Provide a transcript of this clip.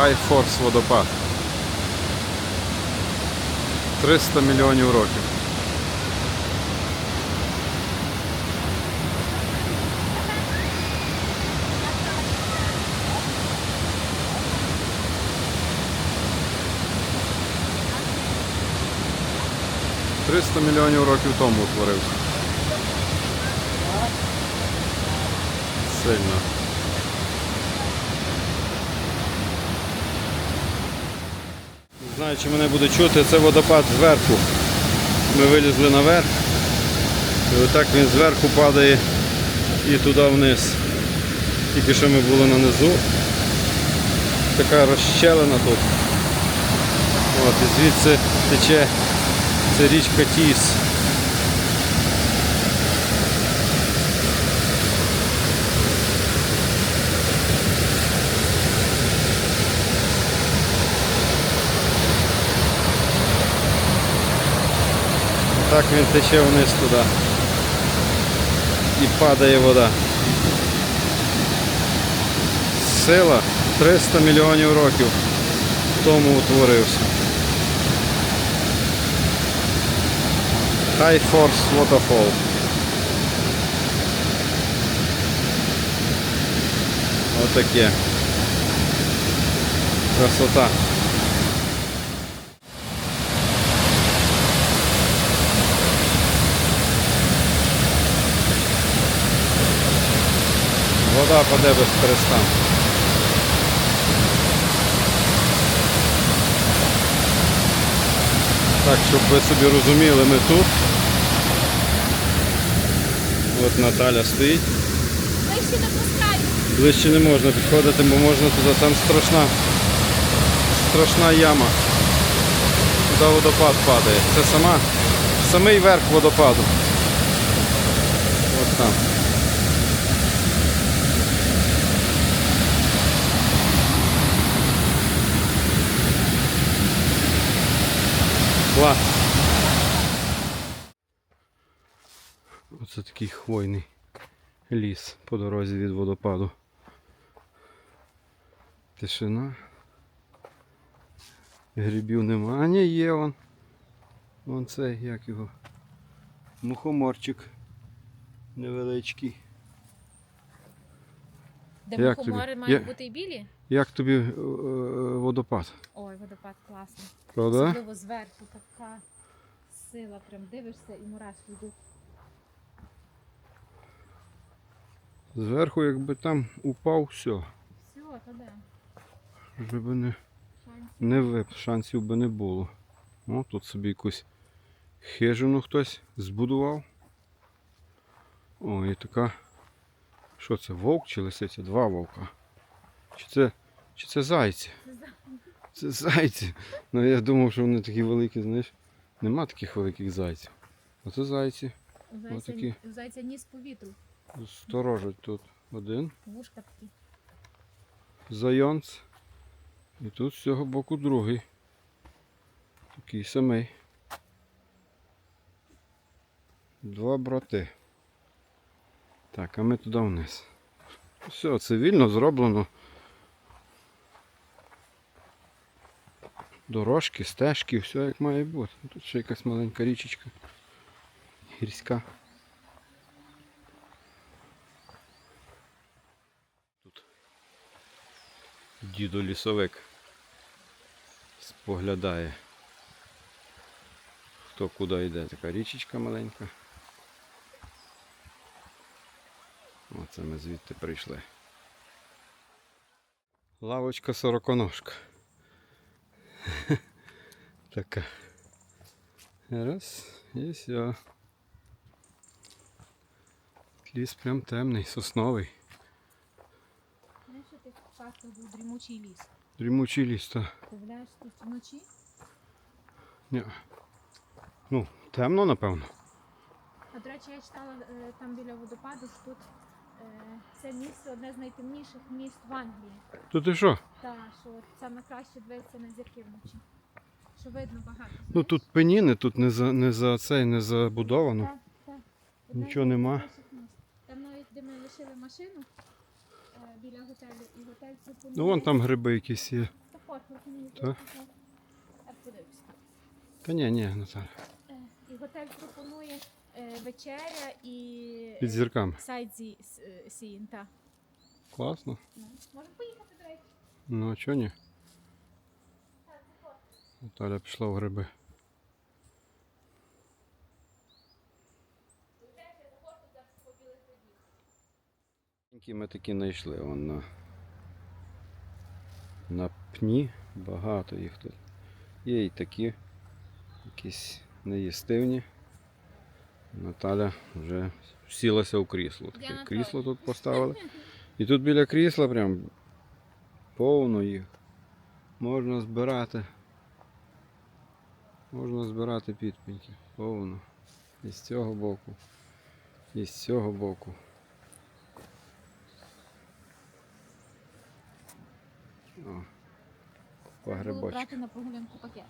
Force водопад. 300 мільйонів років. Триста мільйонів років тому утворився. Сильно. Знаю, чи мене буде чути, це водопад зверху. Ми вилізли наверх. І отак він зверху падає і туди вниз. Тільки що ми були на низу. Така розщелена тут. От, і звідси тече це річка Тіс. Так він тече вниз туди. І падає вода. Сила 300 мільйонів років тому утворився. High Force Waterfall. Отаке. Красота. Вода паде без перестанку. Так, щоб ви собі розуміли, ми тут. От Наталя стоїть. Ближче не пускаю. Ближче не можна підходити, бо можна туди. Там страшна, страшна яма. Туди водопад падає. Це сама, самий верх водопаду. От там. Клас. Оце такий хвойний ліс по дорозі від водопаду. Тишина. Грибів нема. А ні, є он. Вон цей, як його. Мухоморчик. Невеличкий. Де Як мухомори тобі? мають Я- бути і білі? Як тобі е, е, водопад? Ой, водопад класний. Правда? Особливо зверху така сила, прям дивишся і мурашки йдуть. Зверху, якби там упав, все. Все, то де? Вже би не, Шансів. не вип, шансів би не було. О, тут собі якусь хижину хтось збудував. О, і така. Що це, вовк чи лисиця? Два вовка. Чи це, чи це зайці? Це зайці. Ну я думав, що вони такі великі, знаєш. Нема таких великих зайців. А це зайці. Зайця, Отакі. зайця ніс повітру. Сторожать тут один. Вушка такі. Зайонц. І тут з цього боку другий. Такий самий. Два брати. Так, а ми туди вниз. Все, цивільно зроблено. Дорожки, стежки, все як має бути. Тут ще якась маленька річечка. Гірська. Тут дідо лісовик споглядає, хто куди йде. Така річечка маленька. Оце ми звідти прийшли. Лавочка сороконожка. така. Раз, і все. Ліс прям темний, сосновий. Знаєш, що ти часто був дрімучий ліс. Дрімучий ліс, та. Уявляєш, тут вночі? Ні. Ну, темно, напевно. А до речі, я читала е, там біля водопаду, що тут це місце одне з найтемніших міст в Англії. То ти що? Так, що от саме краще дивитися на зірки вночі. Що видно багато. Ну тут пеніни, тут не за не за цей не забудовано. Так, так. Одне Нічого з нема. Там навіть де ми лишили машину е, біля готелю, і готель це Ну вон там гриби якісь є. Та Так. Подивимося. Та ні, ні, Наталя. Е, І готель пропонує е, вечеря і Під зірками. сайт зі сін, та. Класно. Ну, Можемо поїхати, до речі. Ну а чого ні? Наталя пішла в гриби. Які Ми такі знайшли вон на, на пні, багато їх тут. Є і такі, якісь неїстивні. Наталя вже сілася у крісло. Таке крісло тут поставили. І тут біля крісла прям повно їх. Можна збирати. Можна збирати підпіньки. Повно. І з цього боку. І з цього боку. О, по Треба було грибочку. брати на прогулянку пакет.